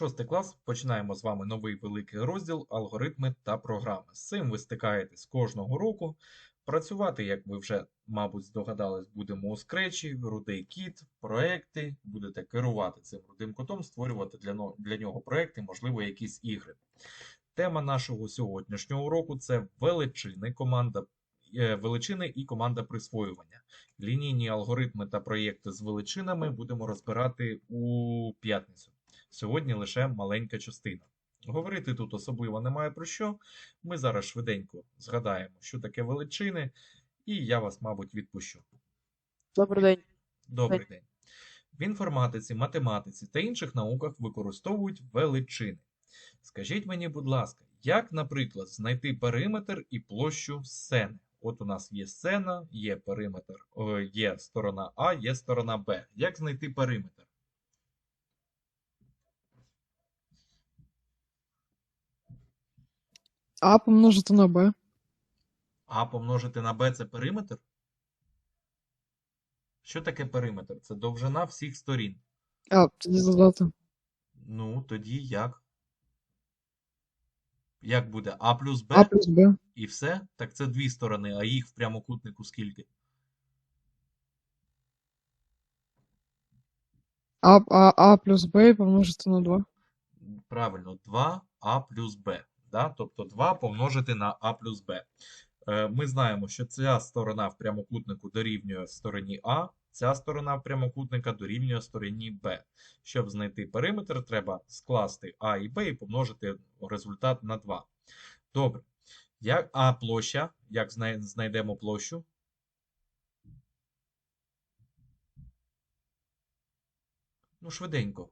Шостий клас. Починаємо з вами новий великий розділ алгоритми та програми. З цим ви стикаєтесь кожного року. Працювати, як ви вже, мабуть, здогадались, будемо у скречі, рудий кіт, проекти. Будете керувати цим рудим котом, створювати для, для нього проекти, можливо, якісь ігри. Тема нашого сьогоднішнього уроку це величини, команда, е, величини і команда присвоювання. Лінійні алгоритми та проєкти з величинами будемо розбирати у п'ятницю. Сьогодні лише маленька частина. Говорити тут особливо немає про що. Ми зараз швиденько згадаємо, що таке величини, і я вас, мабуть, відпущу. Добрий день. Добрий день. В інформатиці, математиці та інших науках використовують величини. Скажіть мені, будь ласка, як, наприклад, знайти периметр і площу сцени? От у нас є сцена, є периметр, о, є сторона А, є сторона Б. Як знайти периметр? А помножити на Б. А помножити на Б це периметр? Що таке периметр? Це довжина всіх сторін. А, тоді задати. Ну, тоді як? Як буде? А плюс Б А плюс Б. і все? Так це дві сторони, а їх в прямокутнику скільки? А, а, а плюс Б помножити на 2. Правильно, 2а плюс b. Да? Тобто 2 помножити на а плюс b. Е, Ми знаємо, що ця сторона в прямокутнику дорівнює стороні А, ця сторона в прямокутника дорівнює стороні Б. Щоб знайти периметр, треба скласти А і Б і помножити результат на 2. Добре. Як, а площа? Як знайдемо площу? Ну, швиденько.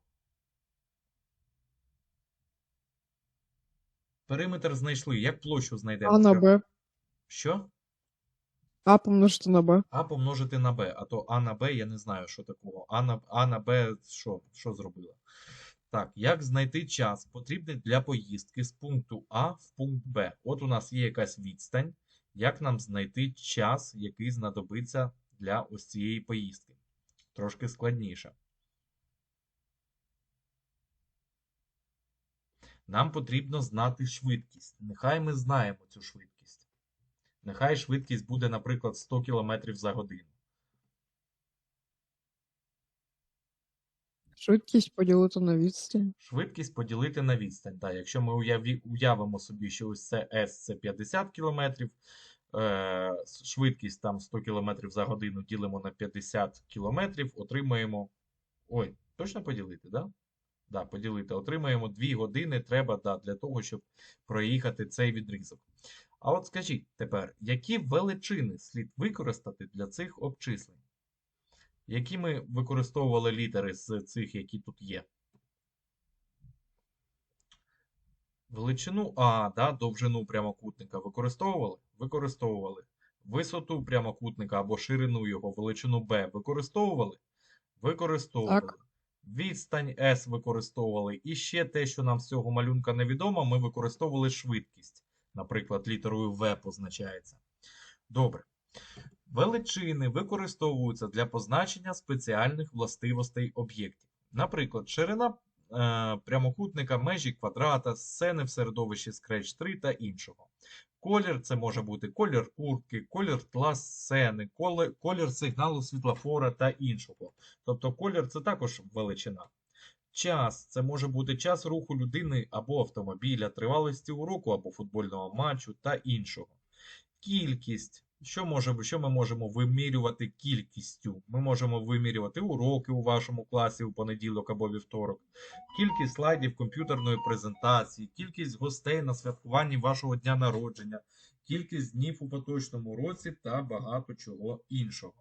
Периметр знайшли. Як площу знайдемо? А на Б. Що? А помножити на Б. А помножити на b. А то А на Б я не знаю, що такого. А на, а на Б що? Що зробила? Так, як знайти час, потрібний для поїздки з пункту А в пункт Б? От у нас є якась відстань. Як нам знайти час, який знадобиться для ось цієї поїздки? Трошки складніше. Нам потрібно знати швидкість. Нехай ми знаємо цю швидкість. Нехай швидкість буде, наприклад, 100 км за годину. Швидкість поділити на відстань. Швидкість поділити на відстань. Так, якщо ми уявимо собі, що ось це S це 50 км, е, швидкість там 100 км за годину ділимо на 50 км, отримаємо. Ой, точно поділити, да? Да, поділити. Отримаємо 2 години треба да, для того, щоб проїхати цей відрізок. А от скажіть тепер, які величини слід використати для цих обчислень? Які ми використовували літери з цих, які тут є? Величину А, да, довжину прямокутника використовували? Використовували. Висоту прямокутника або ширину його, величину Б використовували? Використовували. Так. Відстань S використовували. І ще те, що нам з цього малюнка невідомо, ми використовували швидкість. Наприклад, літерою В позначається. Добре. Величини використовуються для позначення спеціальних властивостей об'єктів. Наприклад, ширина е, прямокутника, межі квадрата, сцени в середовищі Scratch 3 та іншого. Колір це може бути колір куртки, колір тла сцени, колір, сигналу світлофора та іншого. Тобто колір це також величина. Час це може бути час руху людини або автомобіля, тривалості уроку або футбольного матчу та іншого. Кількість. Що, може, що ми можемо вимірювати кількістю? Ми можемо вимірювати уроки у вашому класі у понеділок або вівторок, кількість слайдів комп'ютерної презентації, кількість гостей на святкуванні вашого дня народження, кількість днів у поточному році та багато чого іншого.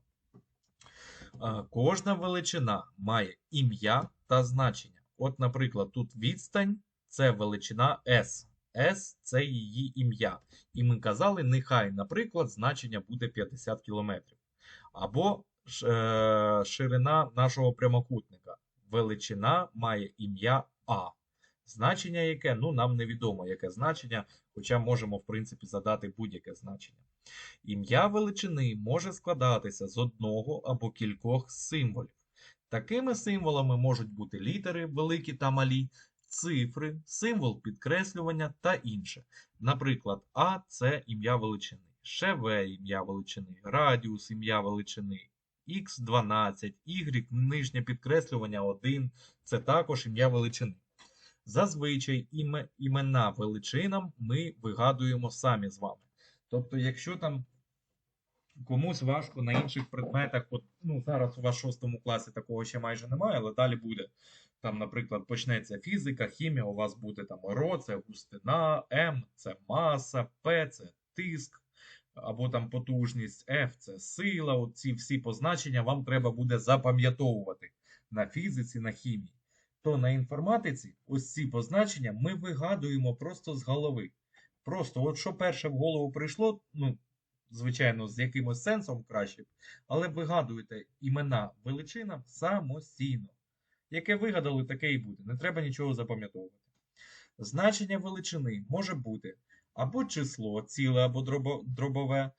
Кожна величина має ім'я та значення. От, наприклад, тут відстань це величина S. S це її ім'я. І ми казали, нехай, наприклад, значення буде 50 км. Або е, ширина нашого прямокутника. Величина має ім'я А. Значення яке? Ну, нам невідомо, яке значення, хоча можемо, в принципі, задати будь-яке значення. Ім'я величини може складатися з одного або кількох символів. Такими символами можуть бути літери великі та малі, цифри, символ підкреслювання та інше. Наприклад, А це ім'я величини, ШВ ім'я величини, радіус ім'я величини, Х12, Y нижнє підкреслювання 1 це також ім'я величини. Зазвичай іме, імена величинам ми вигадуємо самі з вами. Тобто, якщо там комусь важко на інших предметах, от, ну, зараз у вас в шостому класі такого ще майже немає, але далі буде. Там, наприклад, почнеться фізика, хімія, у вас буде там РО, це густина, М це маса, П це тиск, або там потужність, F це сила. От ці всі позначення вам треба буде запам'ятовувати на фізиці, на хімії. То на інформатиці ось ці позначення ми вигадуємо просто з голови. Просто, от що перше в голову прийшло, ну, звичайно, з якимось сенсом краще, але вигадуєте імена величинам самостійно. Яке вигадали, таке і буде. Не треба нічого запам'ятовувати. Значення величини може бути або число, ціле або дробове,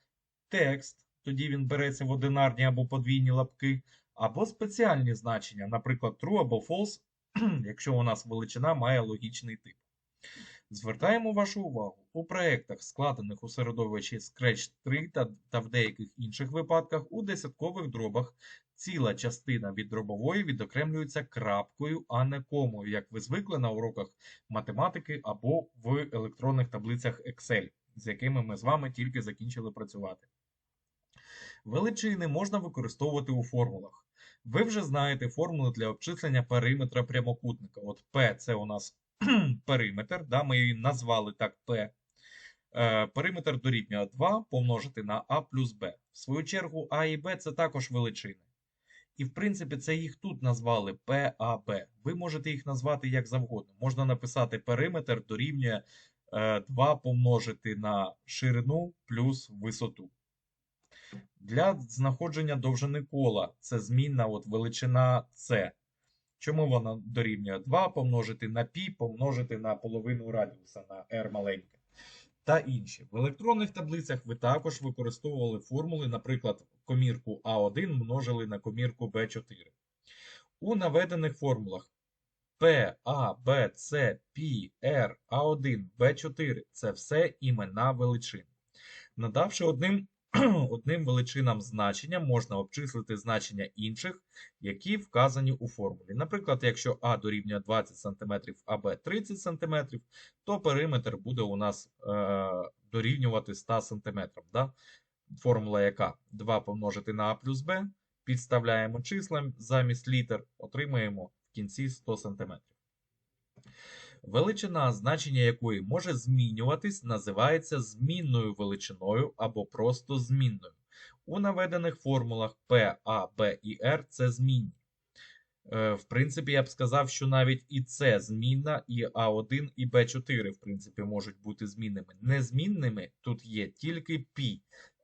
текст, тоді він береться в одинарні або подвійні лапки, або спеціальні значення, наприклад, true або false, якщо у нас величина має логічний тип. Звертаємо вашу увагу, у проєктах, складених у середовищі Scratch 3 та, та в деяких інших випадках у десяткових дробах ціла частина від дробової відокремлюється крапкою, а не комою, як ви звикли на уроках математики або в електронних таблицях Excel, з якими ми з вами тільки закінчили працювати. Величини можна використовувати у формулах. Ви вже знаєте формули для обчислення периметра прямокутника. От P це у нас периметр, да, ми її назвали так P. Е, периметр дорівнює 2 помножити на А плюс Б. В свою чергу А і Б це також величини. І, в принципі, це їх тут назвали ПАБ. Ви можете їх назвати як завгодно. Можна написати периметр дорівнює е, 2 помножити на ширину плюс висоту. Для знаходження довжини кола це змінна от величина С. Чому вона дорівнює 2 помножити на π помножити на половину радіуса на r маленьке. Та інші. В електронних таблицях ви також використовували формули, наприклад, комірку А1 множили на комірку Б4. У наведених формулах P, A, B, C, P, R, A1, B4 це все імена величин. Надавши одним, одним величинам значення, можна обчислити значення інших, які вказані у формулі. Наприклад, якщо А дорівнює 20 см, а Б 30 см, то периметр буде у нас е, дорівнювати 100 см. Да? Формула яка? 2 помножити на А плюс Б, підставляємо числа замість літер, отримаємо в кінці 100 см. Величина, значення якої може змінюватись, називається змінною величиною або просто змінною. У наведених формулах P, A, B і R це змінні. Е, В принципі, я б сказав, що навіть і С змінна, і А1, і Б4, в принципі, можуть бути змінними. Незмінними тут є тільки π.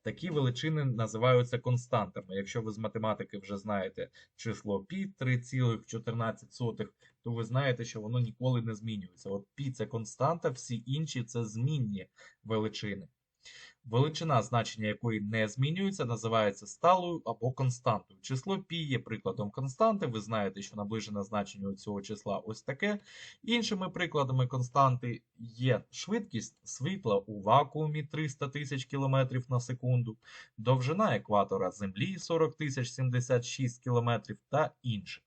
Такі величини називаються константами. Якщо ви з математики вже знаєте число π 3,14, то ви знаєте, що воно ніколи не змінюється. От π це константа, всі інші це змінні величини. Величина, значення якої не змінюється, називається сталою або константою. Число π є прикладом константи. Ви знаєте, що наближене значення цього числа ось таке. Іншими прикладами константи є швидкість світла у вакуумі 300 тисяч км на секунду, довжина екватора Землі 40 тисяч 76 км та інше.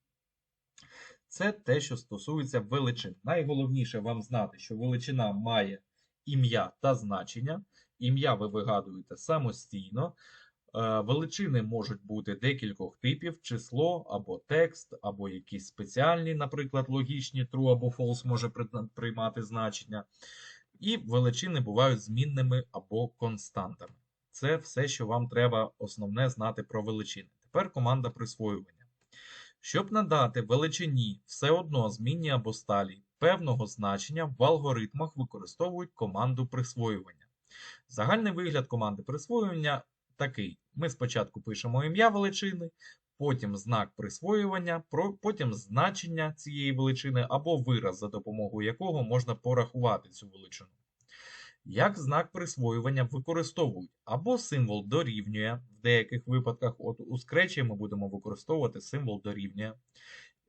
Це те, що стосується величин. Найголовніше вам знати, що величина має ім'я та значення. Ім'я ви вигадуєте самостійно. Е, Величини можуть бути декількох типів: число або текст, або якісь спеціальні, наприклад, логічні true або false може приймати значення. І величини бувають змінними або константами. Це все, що вам треба основне знати про величини. Тепер команда присвоювання. Щоб надати величині все одно змінні або сталі певного значення, в алгоритмах використовують команду присвоювання. Загальний вигляд команди присвоювання такий: ми спочатку пишемо ім'я величини, потім знак присвоювання, потім значення цієї величини або вираз, за допомогою якого можна порахувати цю величину. Як знак присвоювання використовують або символ дорівнює, в деяких випадках, от у скречі ми будемо використовувати символ дорівнює.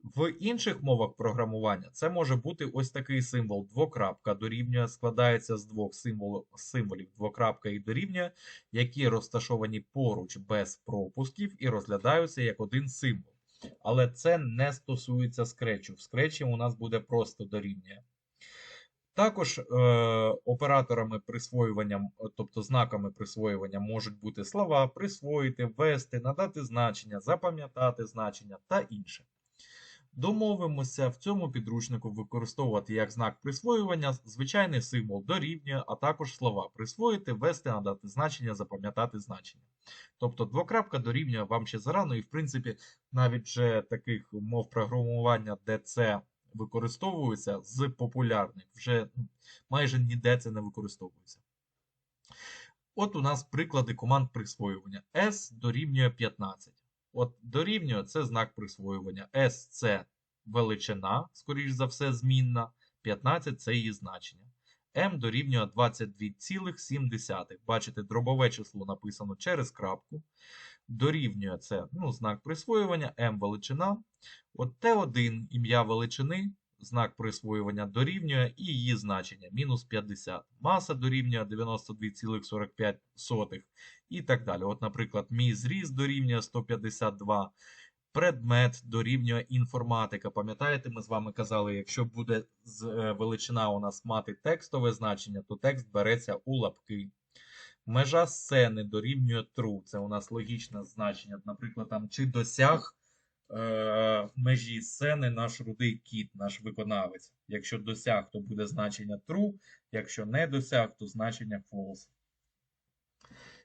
В інших мовах програмування це може бути ось такий символ двокрапка дорівнює, складається з двох символів, символів двокрапка і дорівнює, які розташовані поруч без пропусків і розглядаються як один символ. Але це не стосується скречу. В скречі у нас буде просто дорівнює. Також е, операторами присвоювання, тобто знаками присвоювання, можуть бути слова, присвоїти, ввести, надати значення, запам'ятати значення та інше. Домовимося в цьому підручнику використовувати як знак присвоювання звичайний символ дорівнює, а також слова присвоїти, ввести, надати значення, запам'ятати значення. Тобто двокрапка дорівнює вам ще зарано, і в принципі навіть вже таких мов програмування, де це використовується з популярних, вже майже ніде це не використовується. От у нас приклади команд присвоювання. S дорівнює 15. От дорівнює це знак присвоювання. S це величина, скоріш за все, змінна. 15 це її значення. M дорівнює 22,7. Бачите, дробове число написано через крапку. Дорівнює це ну, знак присвоювання, M величина. От Т1 ім'я величини, знак присвоювання дорівнює і її значення мінус 50. Маса дорівнює 92,45 і так далі. От, наприклад, мій зріст дорівнює 152. Предмет дорівнює інформатика. Пам'ятаєте, ми з вами казали, якщо буде е, величина у нас мати текстове значення, то текст береться у лапки. Межа сцени дорівнює true. Це у нас логічне значення. Наприклад, там чи досяг е, межі сцени наш рудий кіт, наш виконавець. Якщо досяг, то буде значення true, якщо не досяг, то значення false.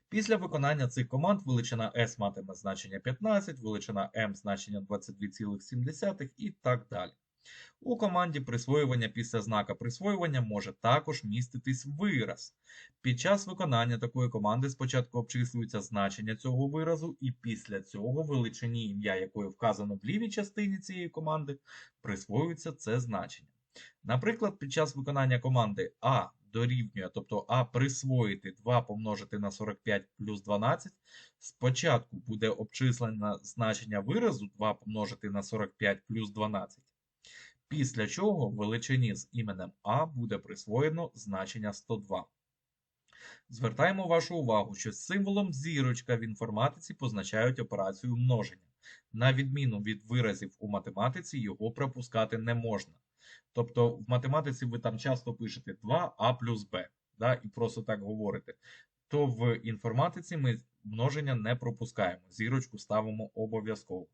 Після виконання цих команд величина S матиме значення 15, величина M значення 22,7 і так далі. У команді присвоювання після знака присвоювання може також міститись вираз. Під час виконання такої команди спочатку обчислюється значення цього виразу, і після цього величині ім'я, якої вказано в лівій частині цієї команди, присвоюється це значення. Наприклад, під час виконання команди А дорівнює, тобто А присвоїти 2 помножити на 45 плюс 12, спочатку буде обчислене значення виразу 2 помножити на 45 плюс 12. Після чого величині з іменем А буде присвоєно значення 102. Звертаємо вашу увагу, що з символом зірочка в інформатиці позначають операцію множення. На відміну від виразів у математиці, його пропускати не можна. Тобто в математиці ви там часто пишете 2а плюс b, да, і просто так говорите. То в інформатиці ми множення не пропускаємо. Зірочку ставимо обов'язково.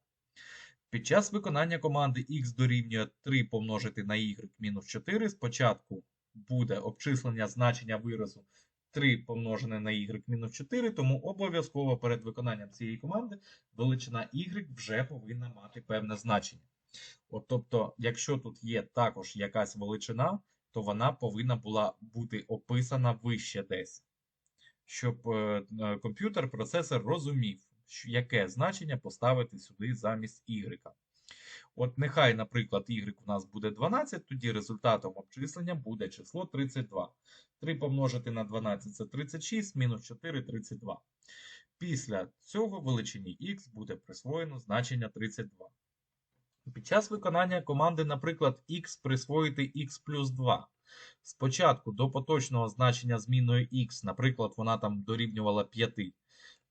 Під час виконання команди x дорівнює 3 помножити на y мінус 4, спочатку буде обчислення значення виразу 3 помножене на y мінус 4, тому обов'язково перед виконанням цієї команди величина y вже повинна мати певне значення. От, тобто, якщо тут є також якась величина, то вона повинна була бути описана вище десь, щоб е, е, комп'ютер, процесор розумів, яке значення поставити сюди замість y. От нехай, наприклад, y у нас буде 12, тоді результатом обчислення буде число 32. 3 помножити на 12 це 36, мінус 4 32. Після цього величині x буде присвоєно значення 32. Під час виконання команди, наприклад, x присвоїти x плюс 2. Спочатку до поточного значення зміною x, наприклад, вона там дорівнювала 5,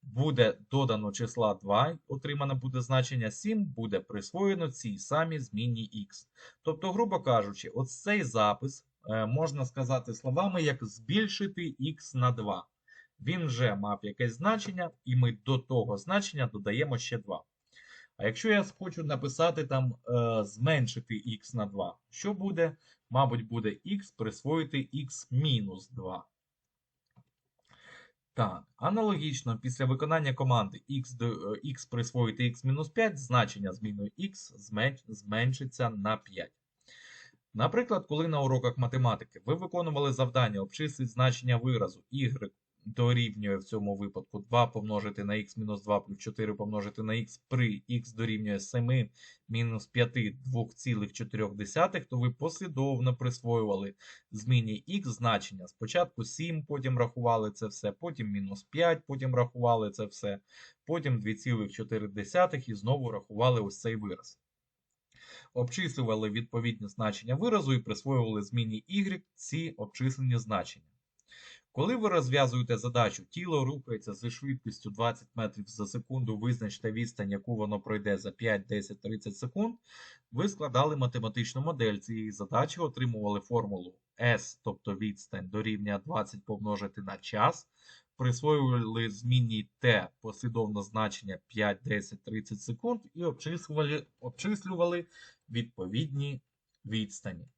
буде додано числа 2, отримане буде значення 7, буде присвоєно цій самій змінній x. Тобто, грубо кажучи, от цей запис е, можна сказати словами, як збільшити x на 2. Він вже мав якесь значення, і ми до того значення додаємо ще 2. А якщо я хочу написати там е, зменшити x на 2, що буде? Мабуть, буде x присвоїти x мінус 2. Так, аналогічно, після виконання команди x, до, е, x присвоїти x-5, значення зміною x змен- зменшиться на 5. Наприклад, коли на уроках математики ви виконували завдання обчислити значення виразу y дорівнює в цьому випадку 2 помножити на х мінус 2 плюс 4 помножити на х при х дорівнює 7 мінус 5 2,4, то ви послідовно присвоювали зміні х значення. Спочатку 7, потім рахували це все, потім мінус 5, потім рахували це все, потім 2,4 і знову рахували ось цей вираз. обчислювали відповідні значення виразу і присвоювали зміні y ці обчислені значення. Коли ви розв'язуєте задачу, тіло рухається зі швидкістю 20 метрів за секунду, визначте відстань, яку воно пройде за 5, 10, 30 секунд, ви складали математичну модель цієї задачі, отримували формулу S, тобто відстань дорівнює 20 помножити на час, присвоювали змінній t послідовне значення 5, 10, 30 секунд і обчислювали, обчислювали відповідні відстані.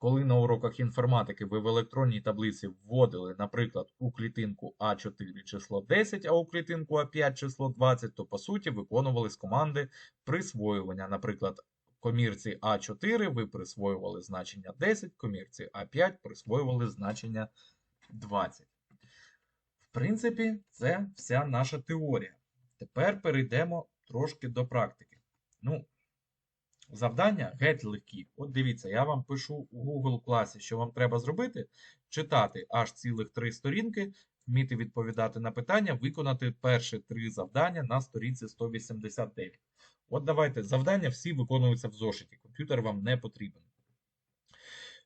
Коли на уроках інформатики ви в електронній таблиці вводили, наприклад, у клітинку А4 число 10, а у клітинку А5 число 20, то по суті виконували з команди присвоювання. Наприклад, комірці А4 ви присвоювали значення 10, комірці А5 присвоювали значення 20. В принципі, це вся наша теорія. Тепер перейдемо трошки до практики. Ну, Завдання геть легкі. От дивіться, я вам пишу у Google класі, що вам треба зробити: читати аж цілих три сторінки, вміти відповідати на питання, виконати перші три завдання на сторінці 189. От давайте, завдання всі виконуються в зошиті. Комп'ютер вам не потрібен.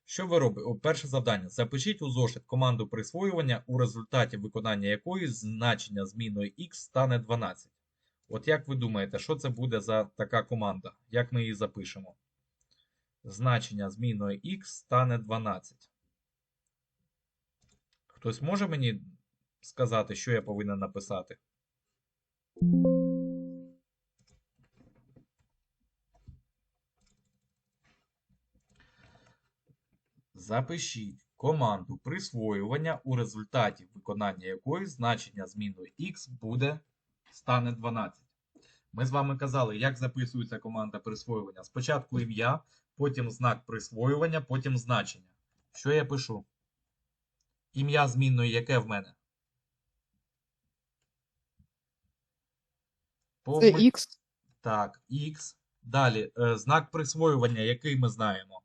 Що ви робите? Перше завдання. Запишіть у зошит команду присвоювання, у результаті виконання якої значення зміною x стане 12. От як ви думаєте, що це буде за така команда? Як ми її запишемо? Значення зміною x стане 12. Хтось може мені сказати, що я повинен написати? Запишіть команду присвоювання, у результаті виконання якої значення зміною x буде стане 12. Ми з вами казали, як записується команда присвоювання. Спочатку ім'я, потім знак присвоювання, потім значення. Що я пишу? Ім'я змінної яке в мене? Це X. Так, X. Далі, е, знак присвоювання, який ми знаємо?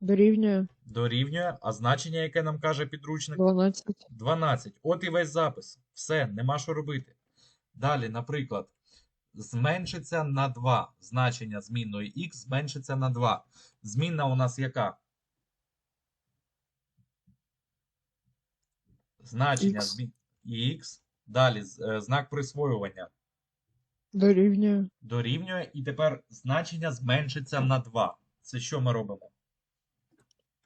Дорівнює Дорівнює, а значення, яке нам каже підручник? 12. 12. От і весь запис. Все, нема що робити. Далі, наприклад, зменшиться на 2. Значення змінної x зменшиться на 2. Змінна у нас яка? Значення Х. змін x. Далі е, знак присвоювання Дорівнює дорівнює. І тепер значення зменшиться на 2. Це що ми робимо?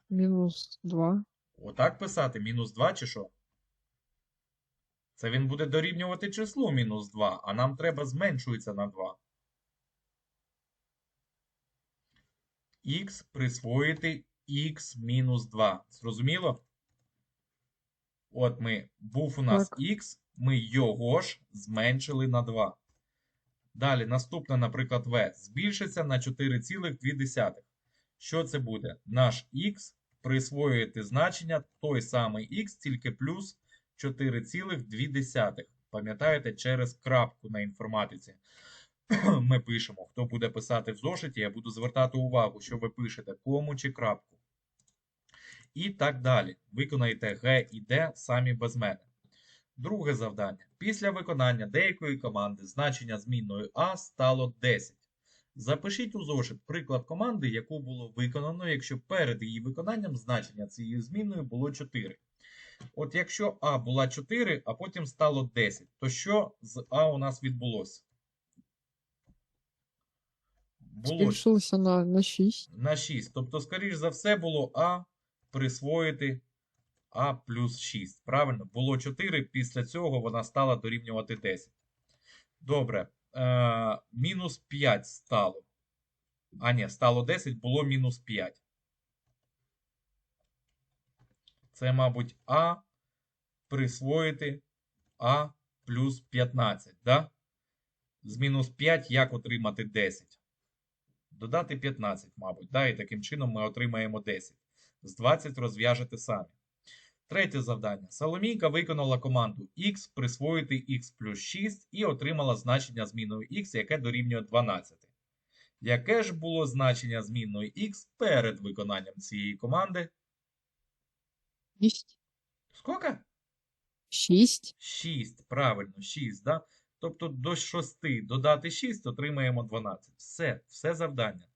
мінус 2. Отак писати мінус 2 чи що? Це він буде дорівнювати числу мінус 2, а нам треба зменшується на 2. Х присвоїти х мінус 2. Зрозуміло? От ми, був у нас х, ми його ж зменшили на 2. Далі, наступне, наприклад, v збільшиться на 4,2. Що це буде? Наш х присвоюєте значення той самий х, тільки плюс 4,2. Пам'ятаєте, через крапку на інформатиці ми пишемо. Хто буде писати в зошиті, я буду звертати увагу, що ви пишете кому чи крапку. І так далі. Виконайте Г і Д самі без мене. Друге завдання. Після виконання деякої команди значення змінною А стало 10. Запишіть у зошит приклад команди, яку було виконано, якщо перед її виконанням значення цієї змінної було 4. От якщо А була 4, а потім стало 10, то що з А у нас відбулося? Було Збільшилося на, на 6. на 6. Тобто, скоріш за все, було А присвоїти А плюс 6. Правильно? Було 4, після цього вона стала дорівнювати 10. Добре. Е, мінус 5 стало. А, ні, стало 10, було мінус 5. Це, мабуть, А присвоїти А плюс 15. Да? З мінус 5 як отримати 10? Додати 15, мабуть. Да? І таким чином ми отримаємо 10. З 20 розв'яжете самі. Третє завдання. Соломійка виконала команду x присвоїти x плюс 6 і отримала значення зміною x, яке дорівнює 12. Яке ж було значення змінної x перед виконанням цієї команди? 6. Скільки? 6. 6. Правильно, 6, да? Тобто до 6 додати 6 отримаємо 12. Все, все завдання.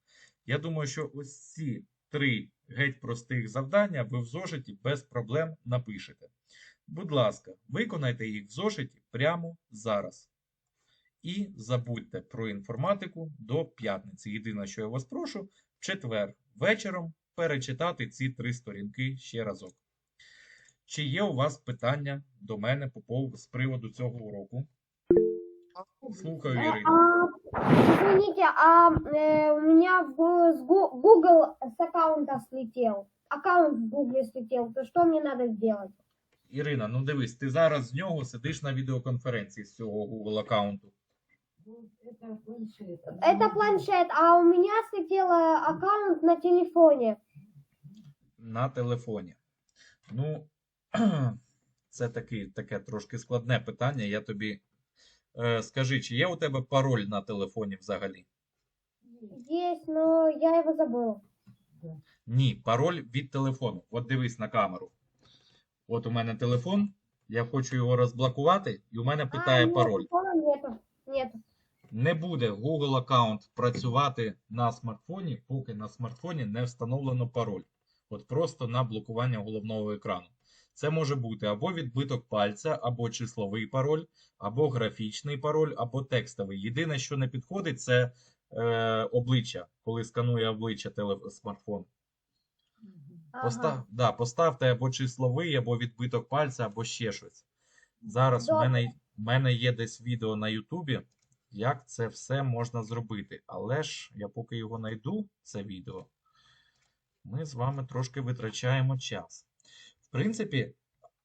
Я думаю, що ось ці три геть простих завдання ви в зошиті без проблем напишете. Будь ласка, виконайте їх в зошиті прямо зараз. І забудьте про інформатику до п'ятниці. Єдине, що я вас прошу, в четвер вечором перечитати ці три сторінки ще разок. Чи є у вас питання до мене по пов- з приводу цього уроку? Слухаю, Э, Ірина. а, Извините, а э, у меня в- с Гу- Google с аккаунта слетел. Аккаунт в Google слетел. То что мне надо сделать? Ірина, ну дивись, ти зараз з нього сидиш на відеоконференції з цього Google аккаунту. Это планшет, а у меня слетел э, аккаунт на телефоне. на телефоні. Ну, це таки, таке трошки складне питання. Я тобі е, скажи, чи є у тебе пароль на телефоні взагалі? Есть, но я его забыл. Ні, пароль від телефону. От дивись на камеру. От у мене телефон, я хочу його розблокувати, і у мене питає а, нет, пароль. нету. Нету. Не буде Google аккаунт працювати на смартфоні, поки на смартфоні не встановлено пароль. От просто на блокування головного екрану. Це може бути або відбиток пальця, або числовий пароль, або графічний пароль, або текстовий. Єдине, що не підходить, це е, обличчя, коли сканує обличчя теле- смартфон. Ага. Постав, да, поставте або числовий, або відбиток пальця, або ще щось. Зараз у мене, у мене є десь відео на Ютубі, як це все можна зробити. Але ж я поки його знайду, це відео, ми з вами трошки витрачаємо час. В принципі,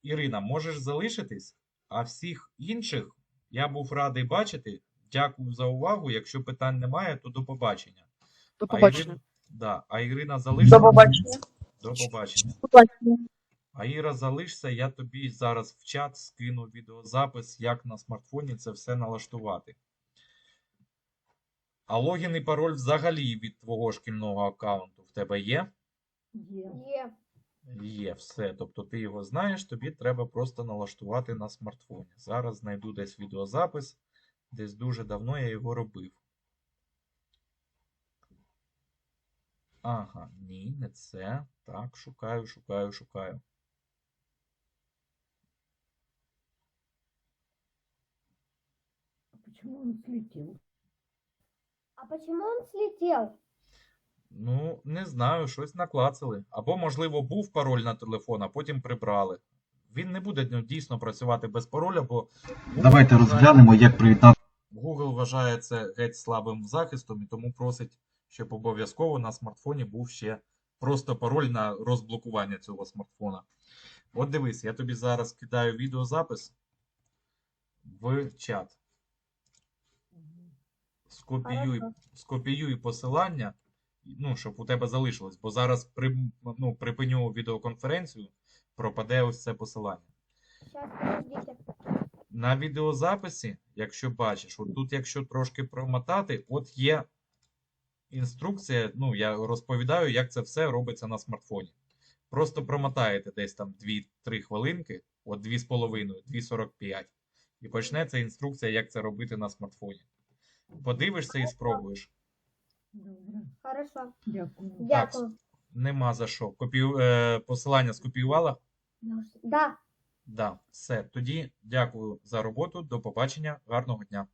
Ірина, можеш залишитись, а всіх інших я був радий бачити. Дякую за увагу. Якщо питань немає, то до побачення. До А. Ірина, да, а Ірина залишиться. До побачення. До побачення. Побачення. А Іра, залишся, я тобі зараз в чат скину відеозапис, як на смартфоні це все налаштувати. А логін і пароль взагалі від твого шкільного аккаунту в тебе є? Е. Є, все. Тобто ти його знаєш, тобі треба просто налаштувати на смартфоні. Зараз знайду десь відеозапис, десь дуже давно я його робив. Ага, ні, не це. Так, шукаю, шукаю, шукаю. А Почему он слетел? А почему он слетел? Ну, не знаю, щось наклацали. Або, можливо, був пароль на телефон, а потім прибрали. Він не буде ну, дійсно працювати без пароля, бо Google Давайте вважає- розглянемо, як приєднати Google вважає це геть слабим захистом і тому просить, щоб обов'язково на смартфоні був ще просто пароль на розблокування цього смартфона. От дивись, я тобі зараз кидаю відеозапис в чат. Скопіюй, скопіюй посилання, ну, щоб у тебе залишилось, бо зараз при, ну, припиню відеоконференцію, пропаде ось це посилання. На відеозаписі, якщо бачиш, от тут, якщо трошки промотати, от є інструкція. Ну, я розповідаю, як це все робиться на смартфоні. Просто промотаєте десь там 2-3 хвилинки, от 2,5, 2,45. І почнеться інструкція, як це робити на смартфоні. Подивишся і спробуєш. Добре. Хорошо. Дякую. Дякую. Нема за що. Копію... Е, посилання скопіювала? Да. Да, все. Тоді дякую за роботу. До побачення. Гарного дня.